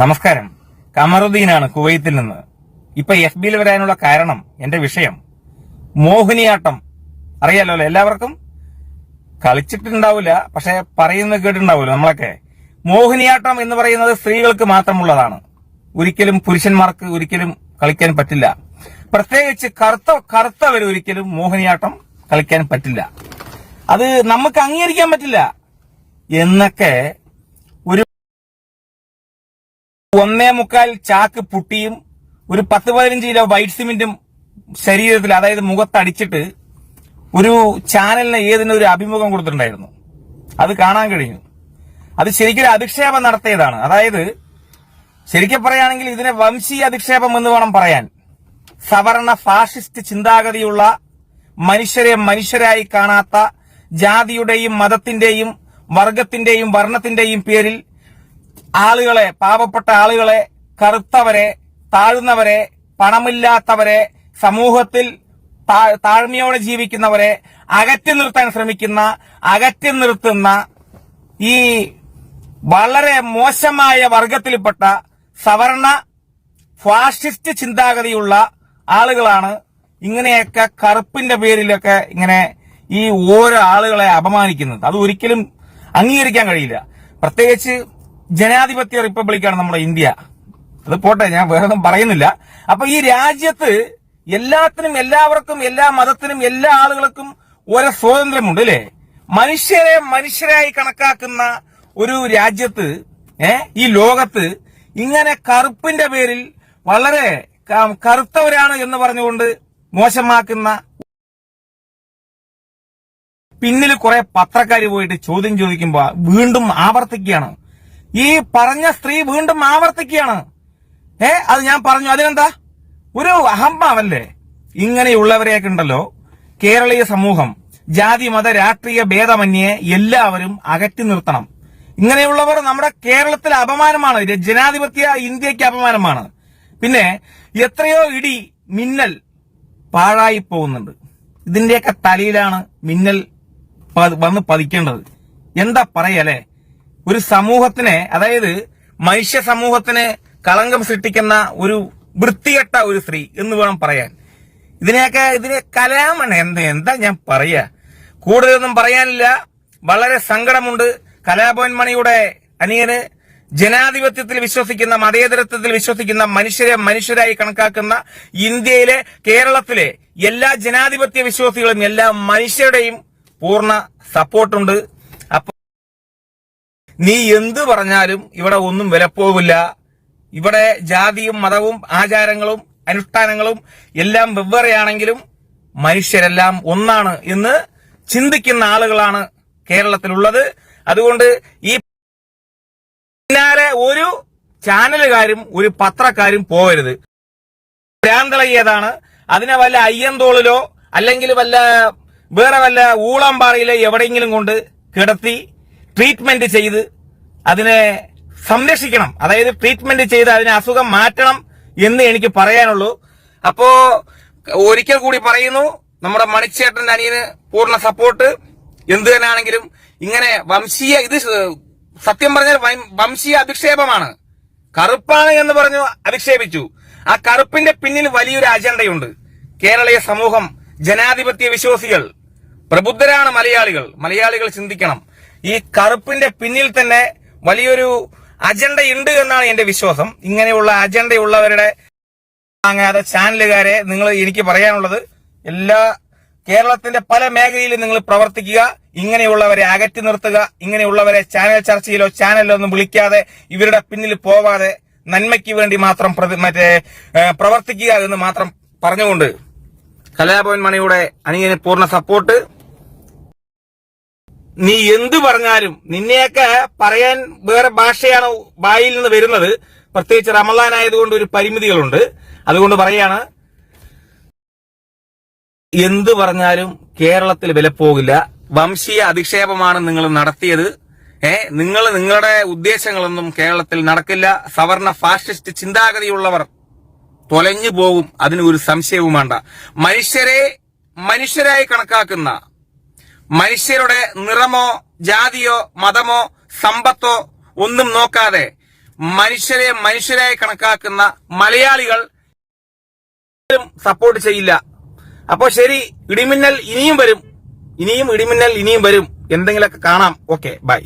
നമസ്കാരം. കമറുദ്ദീനാണ് കുവൈത്തിൽ നിന്ന്. ഇപ്പൊ എഫ് ബിയിൽ വരാനുള്ള കാരണം എന്റെ വിഷയം. മോഹിനിയാട്ടം. അറിയാലോ എല്ലാവർക്കും? കളിച്ചിട്ടുണ്ടാവില്ല പക്ഷെ പറയുന്നത് കേട്ടിട്ടുണ്ടാവില്ല നമ്മളൊക്കെ. മോഹിനിയാട്ടം എന്ന് പറയുന്നത് സ്ത്രീകൾക്ക് മാത്രമുള്ളതാണ്. ഒരിക്കലും പുരുഷന്മാർക്ക് ഒരിക്കലും കളിക്കാൻ പറ്റില്ല. പ്രത്യേകിച്ച് കറുത്ത കറുത്തവർ ഒരിക്കലും മോഹിനിയാട്ടം കളിക്കാൻ പറ്റില്ല. അത് നമുക്ക് അംഗീകരിക്കാൻ പറ്റില്ല. എന്നൊക്കെ ഒന്നേ മുക്കാൽ ചാക്ക് പുട്ടിയും ഒരു പത്ത് പതിനഞ്ച് കിലോ വൈറ്റ് സിമെന്റും ശരീരത്തിൽ അതായത് മുഖത്തടിച്ചിട്ട് ഒരു ചാനലിന് ഏതിന് ഒരു അഭിമുഖം കൊടുത്തിട്ടുണ്ടായിരുന്നു. അത് കാണാൻ കഴിഞ്ഞു. അത് ശരിക്കും അധിക്ഷേപം നടത്തിയതാണ്. അതായത് ശരിക്കും പറയുകയാണെങ്കിൽ ഇതിനെ വംശീയ അധിക്ഷേപം എന്ന് വേണം പറയാൻ. സവർണ ഫാഷിസ്റ്റ് ചിന്താഗതിയുള്ള മനുഷ്യരെ മനുഷ്യരായി കാണാത്ത ജാതിയുടെയും മതത്തിന്റെയും വർഗത്തിന്റെയും വർണത്തിന്റെയും പേരിൽ ആളുകളെ പാവപ്പെട്ട ആളുകളെ കറുത്തവരെ താഴ്ന്നവരെ പണമില്ലാത്തവരെ സമൂഹത്തിൽ താഴ്മയോടെ ജീവിക്കുന്നവരെ അകറ്റി നിർത്താൻ ശ്രമിക്കുന്ന അകറ്റി നിർത്തുന്ന ഈ വളരെ മോശമായ വർഗത്തിൽപ്പെട്ട സവർണ ഫാഷിസ്റ്റ് ചിന്താഗതിയുള്ള ആളുകളാണ് ഇങ്ങനെയൊക്കെ കറുപ്പിന്റെ പേരിലൊക്കെ ഇങ്ങനെ ഈ ഓരോ ആളുകളെ അപമാനിക്കുന്നത്. അത് ഒരിക്കലും അംഗീകരിക്കാൻ കഴിയില്ല. പ്രത്യേകിച്ച് ജനാധിപത്യ റിപ്പബ്ലിക്കാണ് നമ്മുടെ ഇന്ത്യ. അത് പോട്ടെ ഞാൻ വേറെ ഒന്നും പറയുന്നില്ല. അപ്പൊ ഈ രാജ്യത്ത് എല്ലാത്തിനും എല്ലാവർക്കും എല്ലാ മതത്തിനും എല്ലാ ആളുകൾക്കും ഒരേ സ്വാതന്ത്ര്യമുണ്ട് അല്ലേ? മനുഷ്യരെ മനുഷ്യരായി കണക്കാക്കുന്ന ഒരു രാജ്യത്ത് ഏ ഈ ലോകത്ത് ഇങ്ങനെ കറുപ്പിന്റെ പേരിൽ വളരെ കറുത്തവരാണ് എന്ന് പറഞ്ഞുകൊണ്ട് മോശമാക്കുന്ന പിന്നിൽ കുറെ പത്രക്കാർ പോയിട്ട് ചോദ്യം ചോദിക്കുമ്പോ വീണ്ടും ആവർത്തിക്കുകയാണ്. ഈ പറഞ്ഞ സ്ത്രീ വീണ്ടും ആവർത്തിക്കുകയാണ്. ഏ അത് ഞാൻ പറഞ്ഞു. അതിനെന്താ? ഒരു അഹംഭാവല്ലേ? ഇങ്ങനെയുള്ളവരെയൊക്കെ ഉണ്ടല്ലോ. കേരളീയ സമൂഹം ജാതി മത രാഷ്ട്രീയ ഭേദമന്യേ എല്ലാവരും അകറ്റി നിർത്തണം. ഇങ്ങനെയുള്ളവർ നമ്മുടെ കേരളത്തിലെ അപമാനമാണ്. ജനാധിപത്യ ഇന്ത്യയ്ക്ക് അപമാനമാണ്. പിന്നെ എത്രയോ ഇടി മിന്നൽ പാഴായി പോകുന്നുണ്ട് ഇതിന്റെയൊക്കെ തലയിലാണ് മിന്നൽ വന്ന് പതിക്കേണ്ടത്. എന്താ പറയല്ലേ ഒരു സമൂഹത്തിനെ അതായത് മനുഷ്യ സമൂഹത്തിന് കളങ്കം സൃഷ്ടിക്കുന്ന ഒരു വൃത്തികെട്ട ഒരു സ്ത്രീ എന്ന് വേണം പറയാൻ. ഇതിനെയൊക്കെ ഇതിനെ കലാമാണ് എന്താ എന്താ ഞാൻ പറയാ? കൂടുതലൊന്നും പറയാനില്ല. വളരെ സങ്കടമുണ്ട്. കലാഭവൻ മണിയുടെ അനിയന് ജനാധിപത്യത്തിൽ വിശ്വസിക്കുന്ന മതേതരത്വത്തിൽ വിശ്വസിക്കുന്ന മനുഷ്യരെ മനുഷ്യരായി കണക്കാക്കുന്ന ഇന്ത്യയിലെ കേരളത്തിലെ എല്ലാ ജനാധിപത്യ വിശ്വാസികളും എല്ലാ മനുഷ്യരുടെയും പൂർണ സപ്പോർട്ടുണ്ട്. നീ എന്ത് പറഞ്ഞാലും ഇവിടെ ഒന്നും വിലപ്പോവില്ല ഇവിടെ ജാതിയും മതവും ആചാരങ്ങളും അനുഷ്ഠാനങ്ങളും എല്ലാം വെവ്വേറെയാണെങ്കിലും മനുഷ്യരെല്ലാം ഒന്നാണ് എന്ന് ചിന്തിക്കുന്ന ആളുകളാണ് കേരളത്തിലുള്ളത്. അതുകൊണ്ട് ഈ പിന്നാലെ ഒരു ചാനലുകാരും ഒരു പത്രക്കാരും പോകരുത് ഭ്രാന്തളയ്യതാണ് അതിനെ വല്ല അയ്യന്തോളിലോ അല്ലെങ്കിൽ വല്ല വേറെ വല്ല ഊളമ്പാറയിലോ എവിടെയെങ്കിലും കൊണ്ട് കിടത്തി ട്രീറ്റ്മെന്റ് ചെയ്ത് അതിനെ സംരക്ഷിക്കണം. അതായത് ട്രീറ്റ്മെന്റ് ചെയ്ത് അതിനെ അസുഖം മാറ്റണം എന്ന് എനിക്ക് പറയാനുള്ളൂ. അപ്പോ ഒരിക്കൽ കൂടി പറയുന്നു നമ്മുടെ മണിച്ചേട്ടന്റെ അനിയന് പൂർണ സപ്പോർട്ട് എന്ത് തന്നെയാണെങ്കിലും ഇങ്ങനെ വംശീയ ഇത് സത്യം പറഞ്ഞാൽ വംശീയ അധിക്ഷേപമാണ്. കറുപ്പാണ് എന്ന് പറഞ്ഞു അധിക്ഷേപിച്ചു. ആ കറുപ്പിന്റെ പിന്നിൽ വലിയൊരു അജണ്ടയുണ്ട്. കേരളീയ സമൂഹം ജനാധിപത്യ വിശ്വാസികൾ പ്രബുദ്ധരാണ് മലയാളികൾ. മലയാളികൾ ചിന്തിക്കണം. ഈ കറുപ്പിന്റെ പിന്നിൽ തന്നെ വലിയൊരു അജണ്ടയുണ്ട് എന്നാണ് എന്റെ വിശ്വാസം. ഇങ്ങനെയുള്ള അജണ്ടയുള്ളവരുടെ വാങ്ങാതെ ചാനലുകാരെ നിങ്ങൾ എനിക്ക് പറയാനുള്ളത് എല്ലാ കേരളത്തിന്റെ പല മേഖലയിലും നിങ്ങൾ പ്രവർത്തിക്കുക ഇങ്ങനെയുള്ളവരെ അകറ്റി നിർത്തുക ഇങ്ങനെയുള്ളവരെ ചാനൽ ചർച്ചയിലോ ചാനലിലോ ഒന്നും വിളിക്കാതെ ഇവരുടെ പിന്നിൽ പോവാതെ നന്മയ്ക്ക് വേണ്ടി മാത്രം മറ്റേ പ്രവർത്തിക്കുക എന്ന് മാത്രം പറഞ്ഞുകൊണ്ട് കലാഭവൻ മണിയുടെ അനിയന് പൂർണ സപ്പോർട്ട് നീ എന്ത് പറഞ്ഞാലും നിന്നെയൊക്കെ പറയാൻ വേറെ ഭാഷയാണ് വായിൽ നിന്ന് വരുന്നത്. പ്രത്യേകിച്ച് റമലാൻ ആയതുകൊണ്ട് ഒരു പരിമിതികളുണ്ട്. അതുകൊണ്ട് പറയാണ് എന്ത് പറഞ്ഞാലും കേരളത്തിൽ വിലപ്പോകില്ല. വംശീയ അധിക്ഷേപമാണ് നിങ്ങൾ നടത്തിയത്. ഏ നിങ്ങൾ നിങ്ങളുടെ ഉദ്ദേശങ്ങളൊന്നും കേരളത്തിൽ നടക്കില്ല. സവർണ ഫാഷിസ്റ്റ് ചിന്താഗതിയുള്ളവർ തൊലഞ്ഞു പോകും. അതിന് ഒരു സംശയവും വേണ്ട. മനുഷ്യരെ മനുഷ്യരായി കണക്കാക്കുന്ന മനുഷ്യരുടെ നിറമോ ജാതിയോ മതമോ സമ്പത്തോ ഒന്നും നോക്കാതെ മനുഷ്യരെ മനുഷ്യരായി കണക്കാക്കുന്ന മലയാളികൾ സപ്പോർട്ട് ചെയ്യില്ല. അപ്പോ ശരി ഇടിമിന്നൽ ഇനിയും വരും. ഇനിയും ഇടിമിന്നൽ ഇനിയും വരും. എന്തെങ്കിലുമൊക്കെ കാണാം. Okay bye